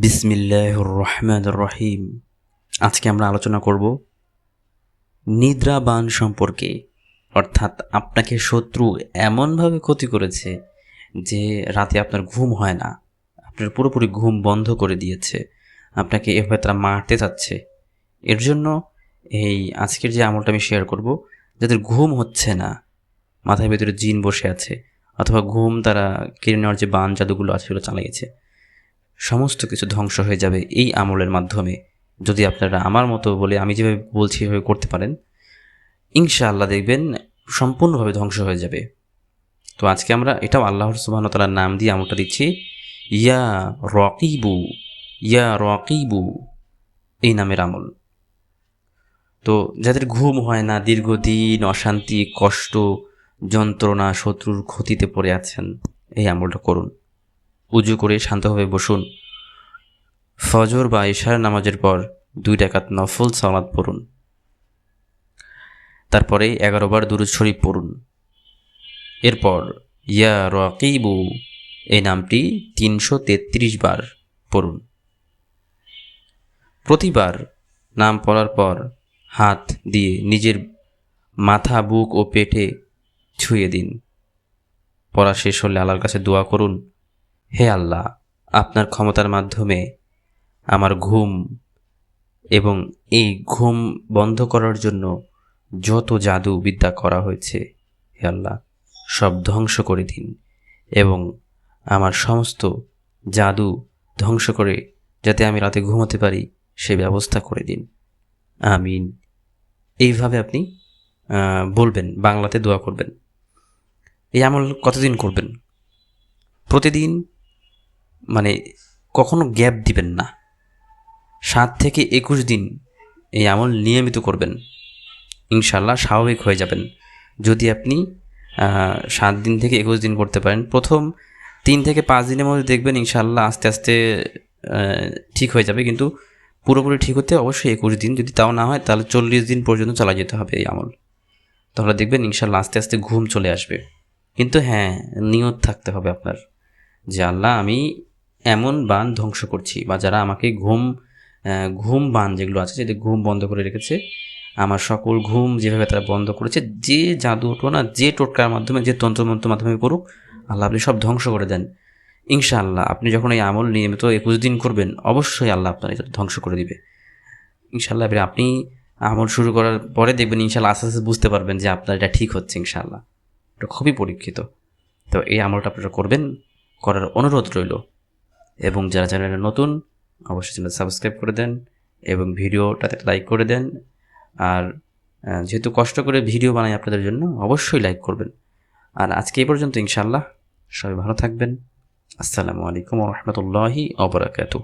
বিসমিল্লাহ রহমান রহিম। আজকে আমরা আলোচনা করব নিদ্রাবান সম্পর্কে। অর্থাৎ আপনাকে শত্রু এমনভাবে ক্ষতি করেছে যে রাতে আপনার ঘুম হয় না। আপনার পুরোপুরি ঘুম বন্ধ করে দিয়েছে। আপনাকে এভাবে তারা মারতে চাচ্ছে। এর জন্য এই আজকের যে আমলটা আমি শেয়ার করব, যাদের ঘুম হচ্ছে না, মাথার ভেতরে জিন বসে আছে, অথবা ঘুম তারা কেড়ে নেওয়ার যে বান জাদুগুলো আছে সেগুলো চালিয়েছে সমস্ত কিছু ধ্বংস হয়ে যাবে এই আমলের মাধ্যমে। যদি আপনারা আমার মতো বলে আমি যেভাবে বলছি এভাবে করতে পারেন, ইনশাআল্লাহ দেখবেন সম্পূর্ণভাবে ধ্বংস হয়ে যাবে। তো আজকে আমরা এটাও আল্লাহর সুবাহন তালার নাম দিয়ে আমলটা দিচ্ছি। ইয়া রকিবু ইয়া রকিবু, এই নামের আমল। তো যাদের ঘুম হয় না, দীর্ঘদিন অশান্তি, কষ্ট, যন্ত্রণা, শত্রুর ক্ষতিতে পড়ে আছেন, এই আমলটা করুন। উজু করে শান্তভাবে বসুন। ফজর বা ইশার নামাজের পর দুই ডাকাত নফল সালাদ পড়ুন। তারপরে এগারো বার দুরুদ শরীফ পড়ুন। এরপর, ইয়া রকিবু, এই নামটি তিনশো তেত্রিশ বার পড়ুন। প্রতিবার নাম পড়ার পর হাত দিয়ে নিজের মাথা, বুক ও পেটে ছুঁয়ে দিন। পড়া শেষ হলে আল্লাহর কাছে দোয়া করুন। হে আল্লাহ, আপনার ক্ষমতার মাধ্যমে আমার ঘুম এবং এই ঘুম বন্ধ করার জন্য যত জাদু বিদ্যা করা হয়েছে, হে আল্লাহ, সব ধ্বংস করে দিন এবং আমার সমস্ত জাদু ধ্বংস করে যাতে আমি রাতে ঘুমাতে পারি, সে ব্যবস্থা করে দিন। আমিন। এইভাবে আপনি বলবেন, বাংলাতে দোয়া করবেন। এই আমল কতদিন করবেন? প্রতিদিন মানে কখনো গ্যাপ দিবেন না। সাত থেকে একুশ দিন এই আমল নিয়মিত করবেন। ইনশাল্লাহ স্বাভাবিক হয়ে যাবেন। যদি আপনি সাত দিন থেকে একুশ দিন করতে পারেন, প্রথম তিন থেকে পাঁচ দিনের মধ্যে দেখবেন ইনশাল্লাহ আস্তে আস্তে ঠিক হয়ে যাবে। কিন্তু পুরোপুরি ঠিক হতে অবশ্যই একুশ দিন, যদি তাও না হয় তাহলে চল্লিশ দিন পর্যন্ত চালা যেতে হবে এই আমল। তাহলে দেখবেন ইনশাল্লাহ আস্তে আস্তে ঘুম চলে আসবে। কিন্তু হ্যাঁ নিয়ত থাকতে হবে আপনার যে, আল্লাহ, আমি এমন বান ধ্বংস করছি বা যারা আমাকে ঘুম ঘুম বান যেগুলো আছে যেটা ঘুম বন্ধ করে রেখেছে, আমার সকল ঘুম যেভাবে তারা বন্ধ করেছে, যে জাদু টোনা যে টোটকার মাধ্যমে, যে তন্ত্রমন্ত্র মাধ্যমে করুক, আল্লাহ আপনি সব ধ্বংস করে দেন। ইনশাআল্লাহ, আপনি যখন এই আমল নিয়মিত একুশ দিন করবেন, অবশ্যই আল্লাহ আপনার এটা ধ্বংস করে দিবে। ইনশাআল্লাহ আপনি আমল শুরু করার পরে দেখবেন ইনশাআল্লাহ আস্তে আস্তে বুঝতে পারবেন যে আপনার এটা ঠিক হচ্ছে ইনশাআল্লাহ। এটা খুবই পরীক্ষিত। তো এই আমলটা আপনারা করবেন, করার অনুরোধ রইল। এবং যারা চ্যানেলে নতুন, অবশ্যই চ্যানেল সাবস্ক্রাইব করে দেন এবং ভিডিওটাতে লাইক করে দেন। আর যেহেতু কষ্ট করে ভিডিও বানাই আপনাদের জন্য, অবশ্যই লাইক করবেন। আর আজকে এই পর্যন্ত ইনশাল্লাহ সবাই ভালো থাকবেন। আসসালামু আলাইকুম রহমতুল্লাহি অবরাকাতু